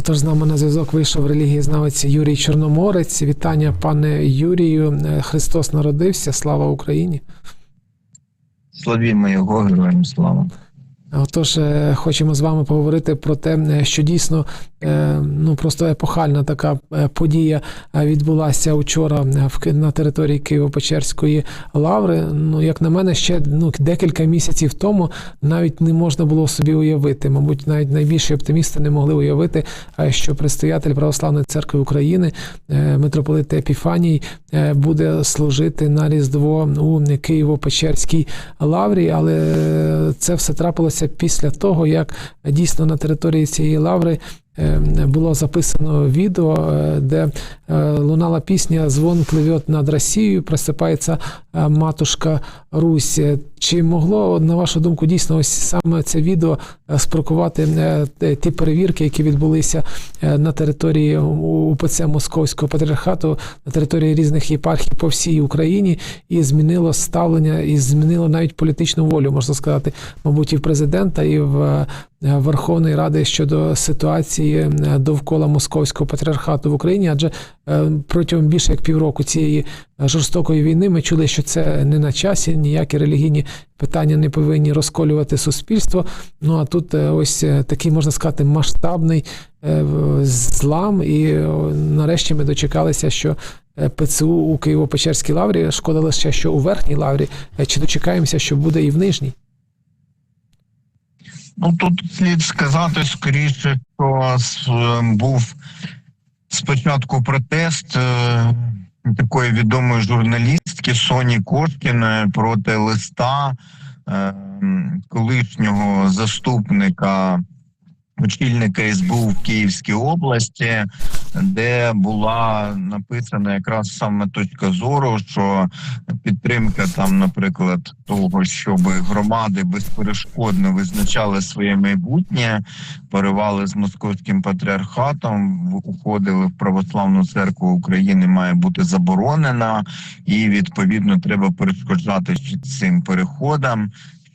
Отож, з нами на зв'язок вийшов релігієзнавець Юрій Чорноморець. Вітання, пане Юрію. Е, Христос народився. Слава Україні. Славімо його, героям слава. Отож, е, хочемо з вами поговорити про те, е, що дійсно е, ну просто епохальна така подія відбулася вчора на території Києво-Печерської лаври. Ну, як на мене, ще ну декілька місяців тому навіть не можна було собі уявити. Мабуть, навіть найбільші оптимісти не могли уявити, що предстоятель Православної церкви України, митрополит Епіфаній, буде служити на Різдво у Києво-Печерській лаврі, але це все трапилося після того, як дійсно на території цієї лаври е, було записано відео, е, де е, лунала пісня Звон пливет над Росією, просипається матушка Русь. Чи могло, на вашу думку, дійсно ось саме це відео е, спрокувати е, ті перевірки, які відбулися е, на території УПЦ Московського патріархату, на території різних єпархій по всій Україні, і змінило ставлення, і змінило навіть політичну волю, можна сказати, мабуть, і в президента, і в Верховної Ради щодо ситуації довкола московського патріархату в Україні, адже протягом більше як півроку цієї жорстокої війни ми чули, що це не на часі, ніякі релігійні питання не повинні розколювати суспільство. Ну а тут е, ось е, такий можна сказати масштабний е, злам, і нарешті ми дочекалися, що ПЦУ у Києво-Печерській лаврі шкода лише, що у верхній лаврі. Чи дочекаємося, що буде і в нижній? Ну тут слід сказати скоріше, що був спочатку протест такої відомої журналістки Соні Кошкіної проти листа е, колишнього заступника. Очільника СБУ в Київській області, де була написана якраз саме точка зору, що підтримка там, наприклад, того, щоб громади безперешкодно визначали своє майбутнє, поривали з московським патріархатом, уходили в православну церкву України, має бути заборонена, і відповідно треба перешкоджати цим переходам.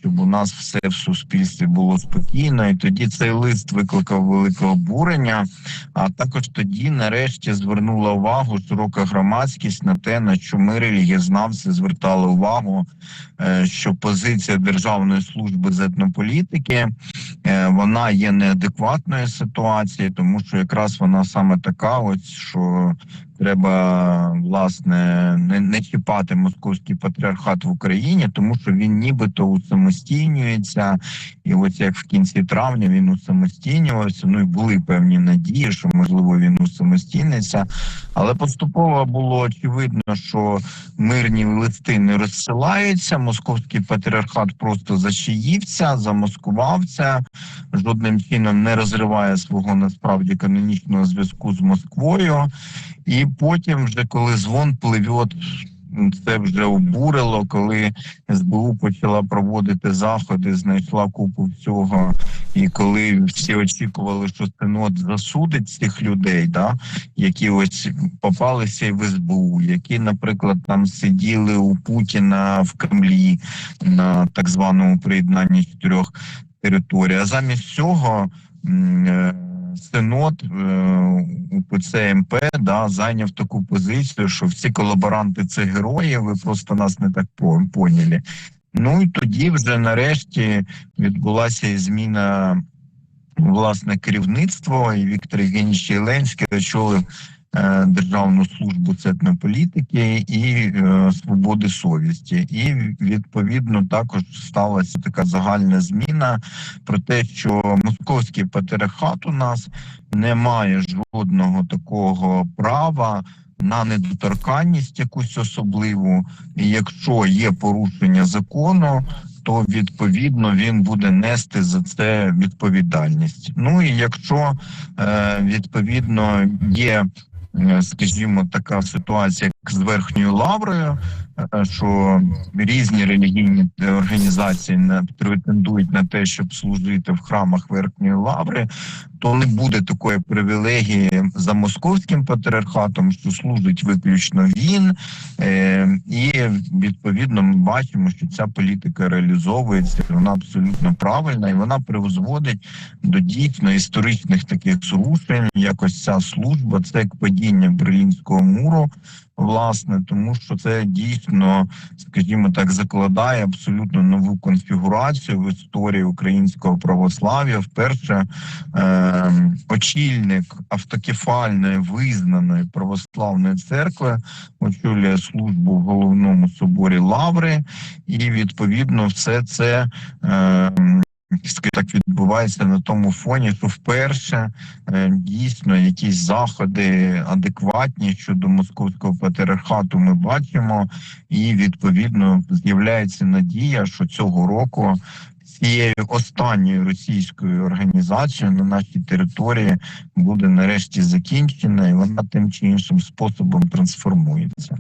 Щоб у нас все в суспільстві було спокійно, і тоді цей лист викликав велике обурення. А також тоді, нарешті, звернула увагу широка громадськість на те, на що ми релігієзнавці звертали увагу, е, що позиція Державної служби з етнополітики е, вона є неадекватною ситуації, тому що якраз вона саме така, ось що треба власне не, не чіпати московський патріархат в Україні, тому що він нібито усамостійнюється, і ось як в кінці травня він усамостійнювався. Ну і були певні надії, що можливо він усамостійниться, але поступово було очевидно, що мирні листи не розсилаються. Московський патріархат просто зачаївся, замаскувався, жодним чином не розриває свого насправді канонічного зв'язку з Москвою. І потім, вже коли дзвон пливет, це вже обурило, коли СБУ почала проводити заходи, знайшла купу всього. І коли всі очікували, що синод засудить цих людей, да, які ось попалися в СБУ, які, наприклад, там сиділи у Путіна в Кремлі на так званому приєднанні чотирьох територій. А замість цього е, Синод у УПЦ МП да, зайняв таку позицію, що всі колаборанти це герої, ви просто нас не так по- поняли. Ну і тоді вже нарешті відбулася і зміна власне керівництво, і Віктор Євгенійович Єленський очолив е, Державну службу цетнополітики і е, свободи совісті. І відповідно також сталася така загальна зміна про те, що московський патріархат у нас не має жодного такого права. На недоторканність якусь особливу, і якщо є порушення закону, то відповідно він буде нести за це відповідальність. Ну і якщо е, відповідно є, е, скажімо, така ситуація, з верхньою лаврою, е, що різні релігійні організації претендують на те, щоб служити в храмах верхньої лаври, то не буде такої привілегії за московським патріархатом, що служить виключно він. Е, і відповідно ми бачимо, що ця політика реалізовується, вона абсолютно правильна, і вона призводить до дійсно історичних таких зрушень. Якось ця служба, це як падіння Берлінського муру. Власне, тому що це дійсно, скажімо так, закладає абсолютно нову конфігурацію в історії українського православ'я. Вперше е, очільник автокефальної визнаної православної церкви очолює службу в головному соборі Лаври, і відповідно все це. Е, так відбувається на тому фоні, що вперше е, дійсно якісь заходи адекватні щодо московського патріархату ми бачимо, і відповідно з'являється надія, що цього року цією останньою російською організацією на нашій території буде нарешті закінчена, і вона тим чи іншим способом трансформується.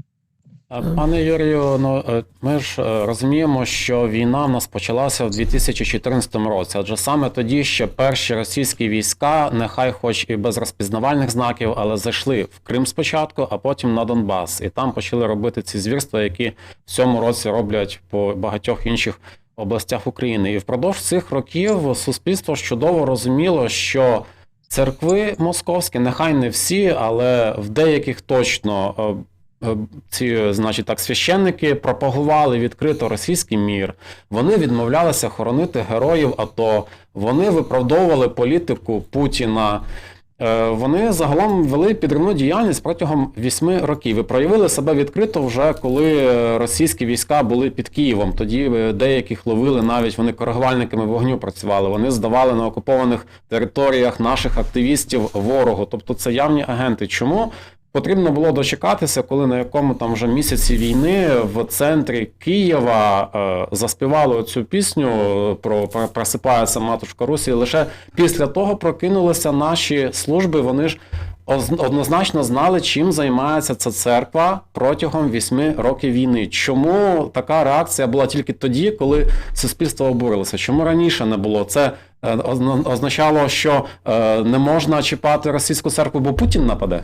Е, Пане Юрію, ну е, ми ж е, розуміємо, що війна в нас почалася в 2014 році, адже саме тоді ще перші російські війська, нехай хоч і без розпізнавальних знаків, але зайшли в Крим спочатку, а потім на Донбас, і там почали робити ці звірства, які в цьому році роблять по багатьох інших областях України. І впродовж цих років суспільство чудово розуміло, що церкви московські, нехай не всі, але в деяких точно. Е, е, Ці, значить, так, священники пропагували відкрито російський мір. Вони відмовлялися хоронити героїв АТО. Вони виправдовували політику Путіна. Е, Вони загалом вели підривну діяльність протягом вісьми років і проявили себе відкрито вже коли е, російські війська були під Києвом. Тоді е, деяких ловили навіть вони коригувальниками вогню працювали. Вони здавали на окупованих територіях наших активістів ворогу. Тобто це явні агенти. Чому? Потрібно було дочекатися, коли на якому там вже місяці війни в центрі Києва е, заспівали цю пісню е, про про- просипається матушка Русі. Лише після того прокинулися наші служби. Вони ж оз- однозначно знали, чим займається ця церква протягом вісьми років війни. Чому така реакція була тільки тоді, коли суспільство обурилося? Чому раніше не було? Це е, означало, що е, не можна чіпати російську церкву, бо Путін нападе.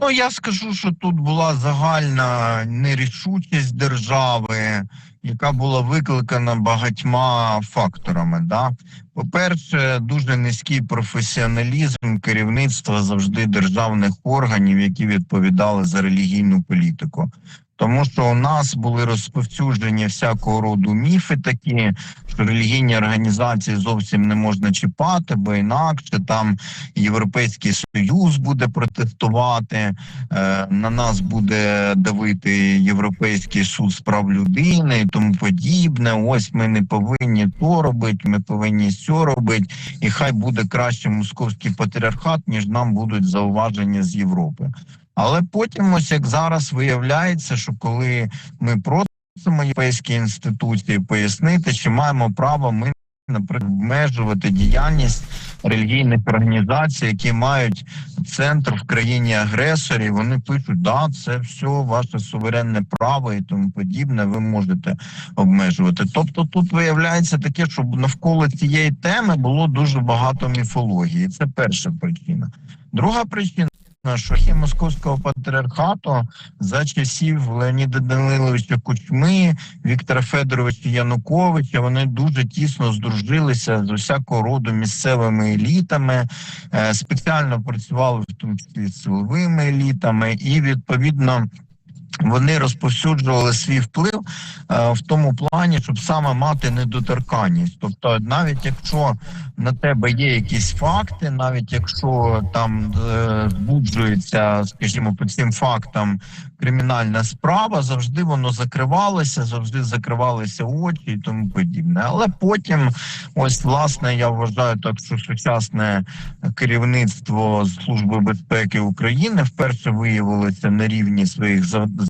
Ну я скажу, що тут була загальна нерішучість держави, яка була викликана багатьма факторами. Да? По-перше, дуже низький професіоналізм керівництва завжди державних органів, які відповідали за релігійну політику. Тому що у нас були розповсюджені всякого роду міфи такі, що релігійні організації зовсім не можна чіпати, бо інакше там Європейський Союз буде протестувати, е, на нас буде давити Європейський суд з прав людини і тому подібне. Ось ми не повинні то робити, ми повинні сьо робити, і хай буде краще московський патріархат, ніж нам будуть зауваження з Європи. Але потім, ось як зараз виявляється, що коли ми просимо європейські інституції пояснити, чи маємо право ми наприклад, обмежувати діяльність релігійних організацій, які мають центр в країні агресорі. Вони пишуть, да, це все ваше суверенне право і тому подібне. Ви можете обмежувати. Тобто, тут виявляється таке, що навколо цієї теми було дуже багато міфології. Це перша причина. Друга причина. Що є московського патріархату за часів Леоніда Даниловича Кучми, Віктора Федоровича Януковича вони дуже тісно здружилися з усякого роду місцевими елітами, е, спеціально працювали в тому числі з силовими елітами, і відповідно. Вони розповсюджували свій вплив е, в тому плані, щоб саме мати недоторканність. Тобто, навіть якщо на тебе є якісь факти, навіть якщо там е, збуджується, скажімо, по цим фактам кримінальна справа, завжди воно закривалося, завжди закривалися очі і тому подібне. Але потім, ось власне, я вважаю так, що сучасне керівництво Служби безпеки України вперше виявилося на рівні своїх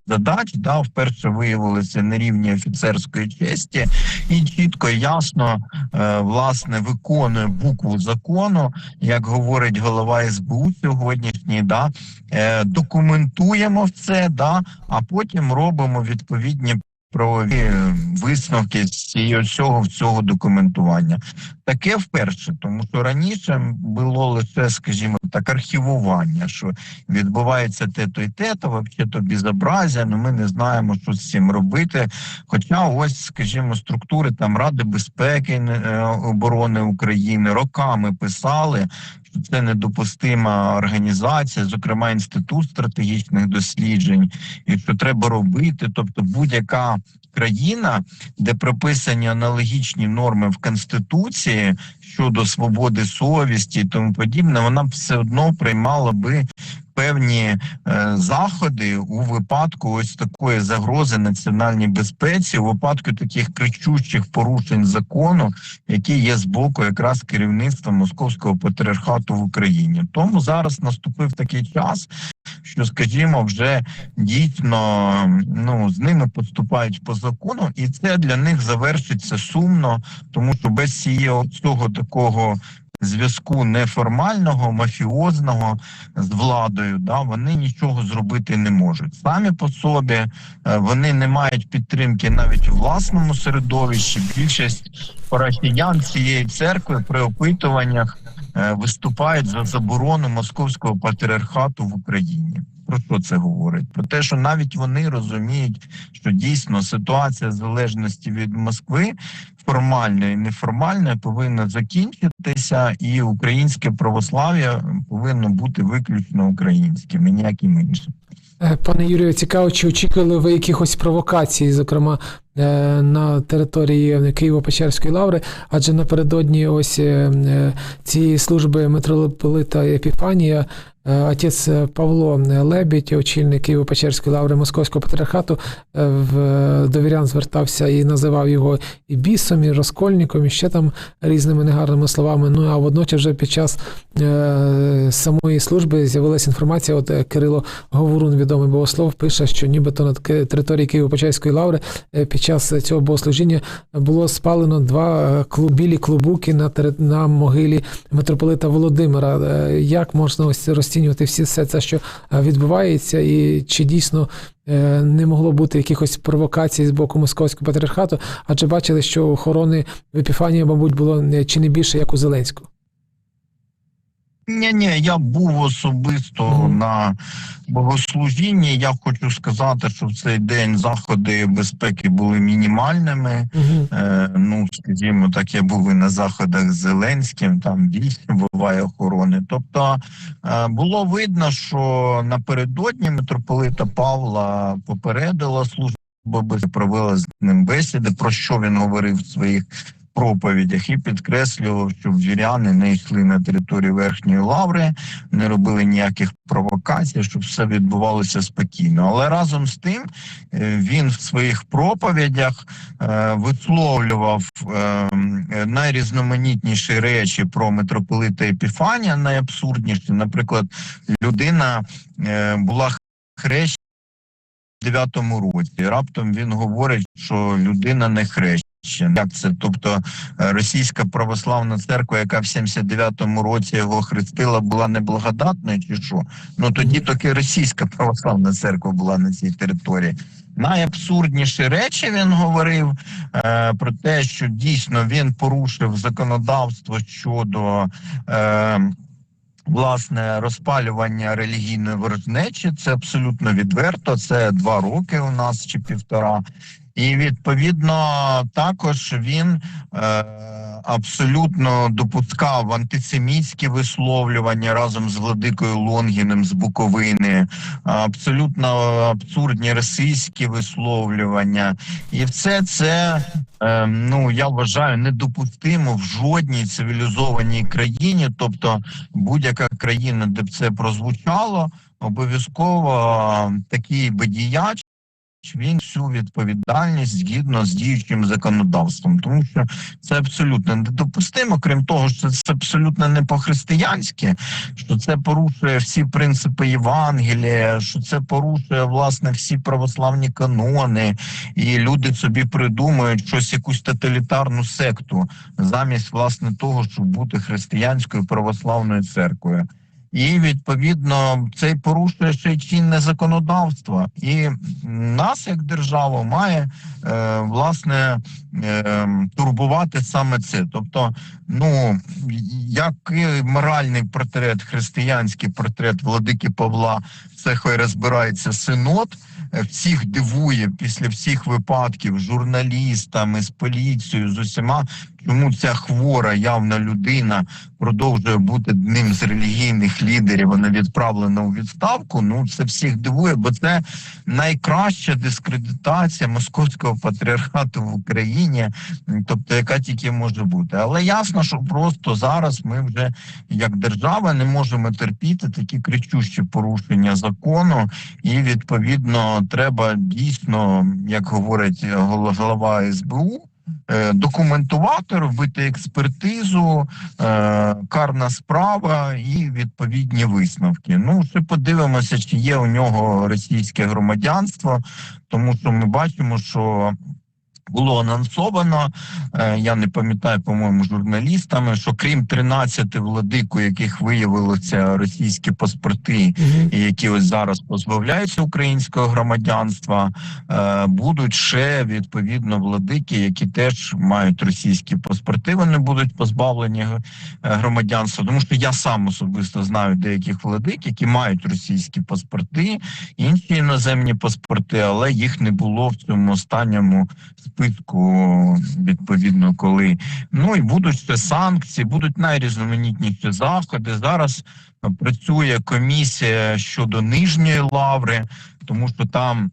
задач, да, вперше виявилося на рівні офіцерської честі і чітко ясно е, власне виконує букву закону, як говорить голова СБУ сьогоднішній, да, е, документуємо це, да, а потім робимо відповідні правові е, висновки з цієї всього цього документування. Таке вперше, тому що раніше було лише, скажімо так, архівування, що відбувається те-то і те-то, взагалі то безобразія, ну ми не знаємо, що з цим робити. Хоча ось, скажімо, структури там Ради безпеки е, оборони України роками писали, що це недопустима організація, зокрема інститут стратегічних досліджень, і що треба робити. Тобто, будь-яка країна, де прописані аналогічні норми в конституції щодо свободи совісті і тому подібне, вона б все одно приймала би певні е, заходи у випадку ось такої загрози національній безпеці, у випадку таких кричущих порушень закону, які є з боку якраз керівництва московського патріархату в Україні. Тому зараз наступив такий час, що, скажімо, вже дійсно ну з ними поступають по закону, і це для них завершиться сумно, тому що без цього такого. Зв'язку неформального, мафіозного з владою, да вони нічого зробити не можуть. Самі по собі е, вони не мають підтримки навіть у власному середовищі. Більшість парафіян цієї церкви при опитуваннях е, виступають за заборону московського патріархату в Україні. Про що це говорить? Про те, що навіть вони розуміють, що дійсно ситуація залежності від Москви формальної і неформальної повинна закінчитися, і українське православ'я повинно бути виключно українським і ніяким іншим. Е, Пане Юрію, цікаво, чи очікували ви якихось провокацій, зокрема на території Києво-Печерської лаври, адже напередодні ось е, е, цієї служби митрополита Епіфанія. е, Отець Павло Лебідь, очільник Києво-Печерської лаври Московського патріархату, е, до вірян звертався і називав його і бісом, і розкольником, і ще там різними негарними словами. Ну а водночас вже під час е, самої служби з'явилася інформація. От е, Кирило Говорун, відомий богослов, пише, що нібито на території Києво-Печерської лаври е, під час цього богослужіння було спалено два е, білі клубуки на, на могилі митрополита Володимира. Е, Як можна ось розцінювати всі все це, що е, відбувається, і чи дійсно не могло бути якихось провокацій з боку московського патріархату? Адже бачили, що охорони в Епіфанії, мабуть, було чи не більше, як у Зеленського. Ні, ні, я був особисто на богослужінні. Я хочу сказати, що в цей день заходи безпеки були мінімальними. Е, ну, скажімо так, я був і на заходах з Зеленським, там більше буває охорони. Тобто е, було видно, що напередодні митрополита Павла попередила служба безпеки, провела з ним бесіди, про що він говорив в своїх проповідях, і підкреслював, що віряни не йшли на територію верхньої лаври, не робили ніяких провокацій, щоб все відбувалося спокійно. Але разом з тим е, він в своїх проповідях е, висловлював е, найрізноманітніші речі про митрополита Епіфанія, найабсурдніші. Наприклад, людина була хрещена 9 році. Раптом він говорить, що людина не хрещена. Це? Тобто е, російська православна церква, яка в 79-му році його хрестила, була неблагодатною, чи що? Ну тоді таки російська православна церква була на цій території. Найабсурдніші речі він говорив е, про те, що дійсно він порушив законодавство щодо е, власне розпалювання релігійної ворожнечі. Це абсолютно відверто. Це два роки у нас чи півтора. І відповідно також він е, абсолютно допускав антисемітські висловлювання разом з владикою Лонгіним з Буковини, абсолютно абсурдні російські висловлювання, і все це. е, Ну я вважаю недопустимо в жодній цивілізованій країні, тобто будь-яка країна, де б це прозвучало, обов'язково такий би діяч. Він всю відповідальність згідно з діючим законодавством, тому що це абсолютно недопустимо. Крім того, що це абсолютно не по-християнськи, що це порушує всі принципи Євангелія, що це порушує власне всі православні канони, і люди собі придумують щось, якусь тоталітарну секту, замість власне того, щоб бути християнською православною церквою. І відповідно це порушує ще й чинне законодавство, і нас, як держава, має е, власне е, турбувати саме це. Тобто, ну який моральний портрет, християнський портрет владики Павла, це хай розбирається синод. Е, Всіх дивує після всіх випадків журналістами, з поліцією, з усіма, чому ця хвора явна людина продовжує бути одним з релігійних лідерів. Вона відправлена у відставку. Ну це всіх дивує, бо це найкраща дискредитація московського патріархату в Україні, тобто яка тільки може бути. Але ясно, що просто зараз ми вже як держава не можемо терпіти такі кричущі порушення закону, і відповідно треба дійсно, як говорить голова СБУ. Е, Документувати, робити експертизу, е, карна справа і відповідні висновки. Ну, ще подивимося, чи є у нього російське громадянство, тому що ми бачимо, що було анонсовано. е, Я не пам'ятаю, по-моєму, журналістами, що крім 13 владик, у яких виявилося російські паспорти, і які ось зараз позбавляються українського громадянства, е, будуть ще відповідно владики, які теж мають російські паспорти. Вони будуть позбавлені е, громадянства. Тому що я сам особисто знаю деяких владик, які мають російські паспорти, інші іноземні паспорти, але їх не було в цьому останньому списку. Відповідно, коли ну і будуть ще санкції, будуть найрізноманітніші заходи. Зараз працює комісія щодо нижньої лаври, тому що там.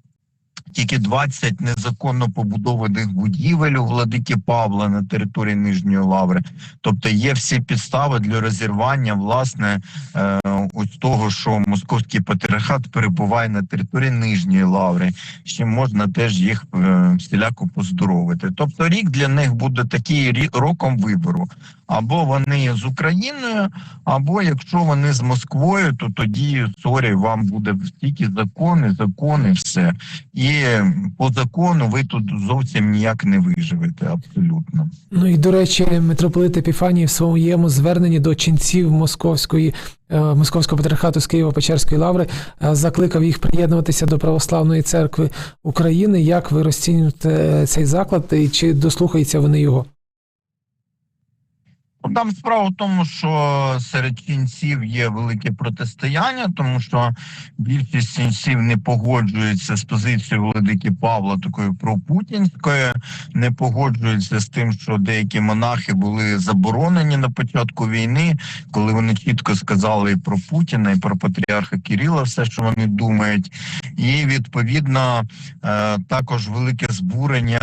Тільки 20 незаконно побудованих будівель у владики Павла на території Нижньої Лаври. Тобто є всі підстави для розірвання власне е, ось того, що московський патріархат перебуває на території Нижньої Лаври. Ще можна теж їх е, всіляко поздоровити. Тобто, рік для них буде такий роком вибору. Або вони з Україною, або якщо вони з Москвою, то тоді сорі, вам буде тільки закони, закони, все. І по закону ви тут зовсім ніяк не виживете, абсолютно. Ну і до речі, митрополит Епіфаній в своєму зверненні до ченців московської е, московського патріархату з Києво-Печерської лаври е, закликав їх приєднуватися до православної церкви України. Як ви розцінюєте е, цей заклад і чи дослухаються вони його? Ну, Там справа в тому, що серед ченців є велике протистояння, тому що більшість ченців не погоджується з позицією владики Павла, такою пропутінською, не погоджуються з тим, що деякі монахи були заборонені на початку війни, коли вони чітко сказали і про Путіна, і про патріарха Кирила, все, що вони думають. І відповідно е, також велике збурення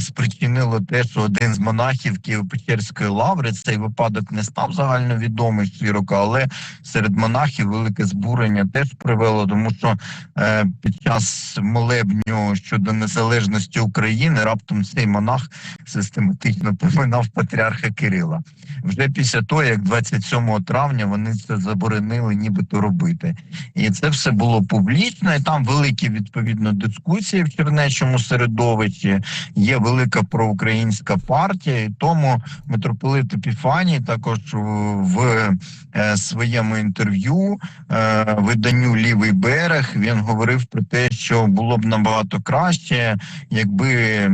спричинило те, що один з монахів Києво-Печерської лаври цей випадок не став загальновідомий широко, але серед монахів велике збурення теж привело, тому що е, під час молебню щодо незалежності України раптом цей монах систематично поминав патріарха Кирила. Вже після того, як 27 травня вони це заборонили, нібито робити. І це все було публічно, і там великі відповідно дискусії в чернечому середовищі. Є велика проукраїнська партія, і тому митрополит Епіфаній також в, в е, своєму інтерв'ю е, виданню Лівий берег він говорив про те, що було б набагато краще, якби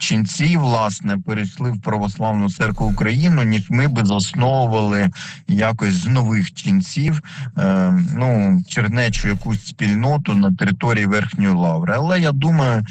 ченці власне перейшли в православну церкву Україну, ніж ми би засновували якось з нових ченців е, ну чернечу якусь спільноту на території верхньої лаври. Але я думаю,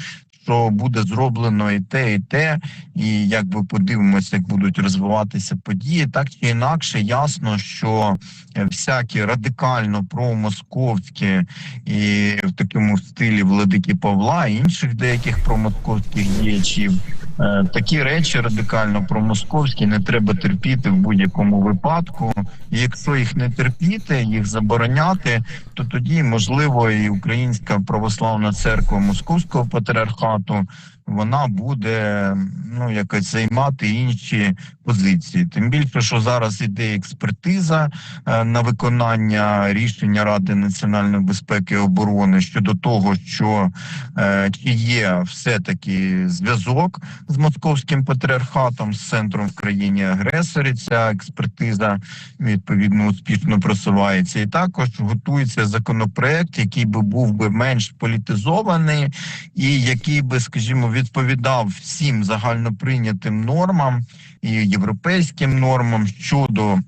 що буде зроблено і те, і те, і якби подивимося, як будуть розвиватися події. Так чи інакше, ясно, що всякі радикально промосковські і в такому стилі владики Павла і інших деяких промосковських діячів. Е, Такі речі радикально промосковські не треба терпіти в будь-якому випадку. Якщо їх не терпіти, їх забороняти, то тоді можливо і Українська православна церква Московського патріархату вона буде ну якось займати інші позиції. Тим більше, що зараз іде експертиза е, на виконання рішення Ради національної безпеки і оборони щодо того, що е, чи є все таки зв'язок з московським патріархатом з центром в країні агресорі. Ця експертиза відповідно успішно просувається, і також готується законопроект, який би був би менш політизований, і який би, скажімо, відповідав всім загальноприйнятим нормам і європейським нормам щодо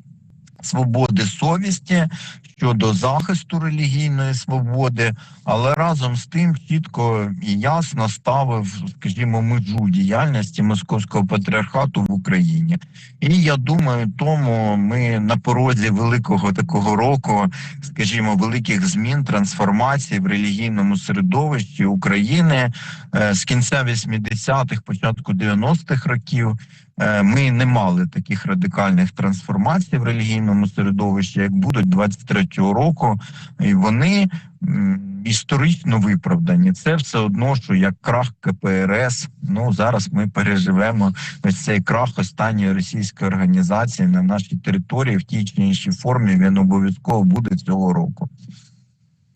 свободи совісті, щодо захисту релігійної свободи, але разом з тим чітко і ясно ставив, скажімо, межу діяльності московського патріархату в Україні. І я думаю, тому ми на порозі великого такого року, скажімо, великих змін, трансформацій в релігійному середовищі України Е, з кінця 80-х, початку 90-х років. Е, Ми не мали таких радикальних трансформацій в релігійному середовищі, як будуть 23-го року, і вони історично виправдані. Це все одно, що як крах КПРС. Ну зараз ми переживемо ось цей крах останньої російської організації на нашій території в тій чи іншій формі. Він обов'язково буде цього року.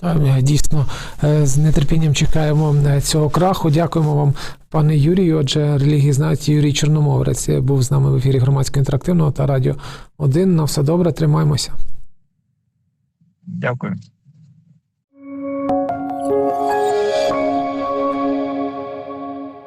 Е, дійсно, е, з нетерпінням чекаємо е, цього краху. Дякуємо вам, пане Юрію. Отже, релігієзнавець Юрій Чорномоврець е, був з нами в ефірі громадського інтерактивного та радіо 1. На все добре, тримаємося. Дякую.